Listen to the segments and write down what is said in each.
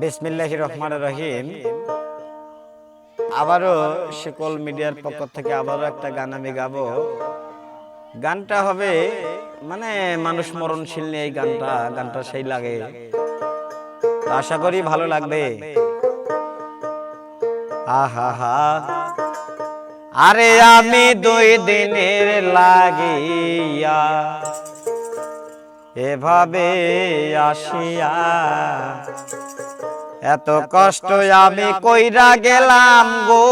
বিসমিল্লাহ রহমান রহিম। আবারও শিকল মিডিয়ার পক্ষ থেকে আবারও একটা গান আমি গাবো। গানটা হবে মানে মানুষ মরণশীল নিয়ে এই গানটা গানটা সেই লাগে। আশা করি ভালো লাগবে। আহা হা আরে আমি দুই দিনের লাগিয়া এভাবে আসিয়া এত কষ্ট আমি কইরা গেলাম গো।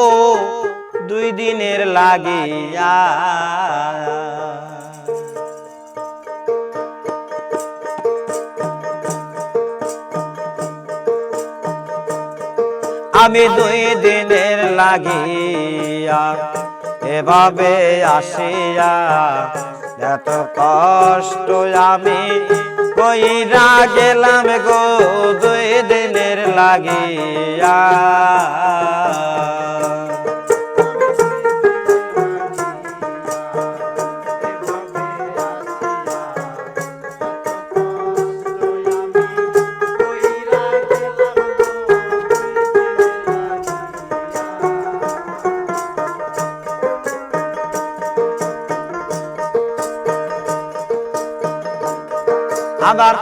দুই দিনের লাগিয়া। আমি দুই দিনের লাগিয়া এভাবে আসিয়া। এত কষ্ট আমি কইরা গেলাম গো। লাগিয়া। আবার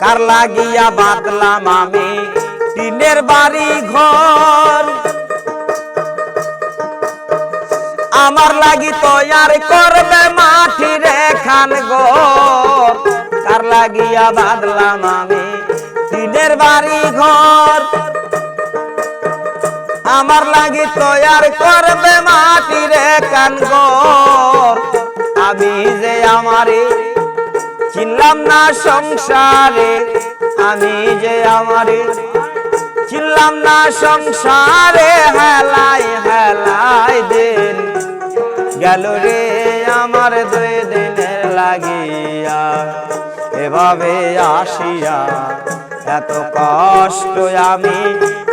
কার লাগিয়া বাদলাম আমি? টিনের বাড়ি ঘর। আমার লাগি তৈয়ার করবে মাটির খান ঘর। কার লাগিয়া বাদলাম আমি? টিনের বাড়ি ঘর। আমার লাগি তৈয়ার করবে মাটির কান ঘর। চিনলাম না সংসারে, আমি যে আমারে চিনলাম না সংসারে, হেলাই হেলাই দিন। গেল রে আমার দুই দিনের লাগিয়া, এভাবে আসিয়া এত কষ্ট আমি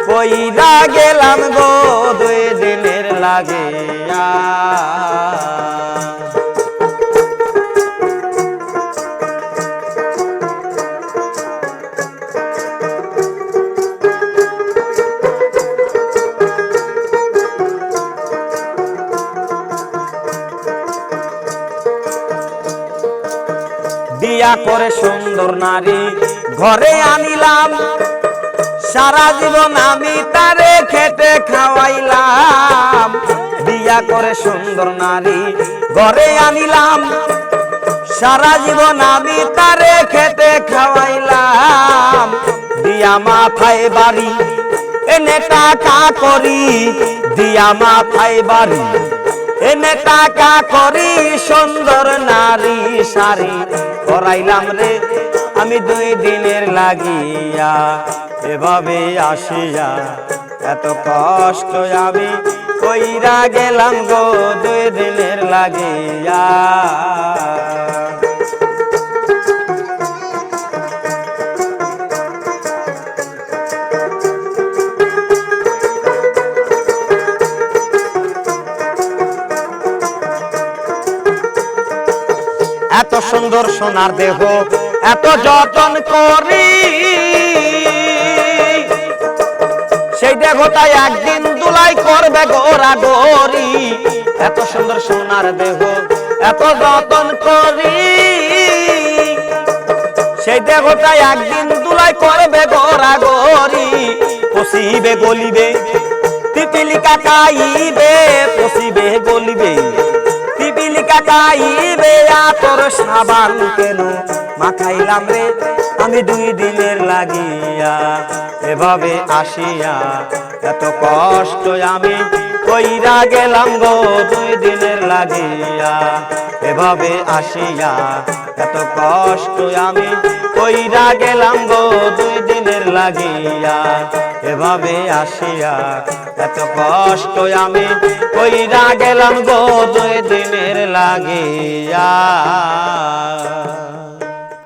কইরা গেলাম গো দুই দিনের লাগিয়া বিয়া করে সুন্দর নারী ঘরে আনিলাম। সারা জীবন আমি তারে খেটে খাওয়াইলাম। বিয়া করে সুন্দর নারী ঘরে আনিলাম। সারা জীবন আমি তারে খেটে খাওয়াইলাম। দিয়া মাথায় বাড়ি এনে টাকা করি। দিয়া মাথায় বাড়ি এনে টাকা করি। সুন্দর নারী সারি করাইলাম রে। আমি দুই দিনের লাগিয়া এভাবে আসিয়া এত কষ্ট আমি কইরা গেলাম গো দুই দিনের লাগিয়া। সুন্দর সোনার দেহ, এত যতন করি। সেই দেহটাই একদিন দুলাই করবে গোরা গরি। এত সুন্দর সোনার দেহ, এত যতন করি। সেই দেহটাই একদিন দুলাই করবে গোরা গরি। পশিবে গলিবে তিতিলিকা কাইবে পশিবে গলিবে পিপিলি কাকাইবে তোর সাবান কেন? মাখাইলাম রে, আমি দুই দিনের লাগিয়া এভাবে আসিয়া এত কষ্ট আমি কইরা গেলাম গো, দুই দিনের লাগিয়া এভাবে আসিয়া এত কষ্ট আমি কইরা গেলাম গো, দুই দিনের লাগিয়া এভাবে আসিয়া এত কষ্ট আমি কইরা গেলাম গো দুই দিনের লাগিয়া।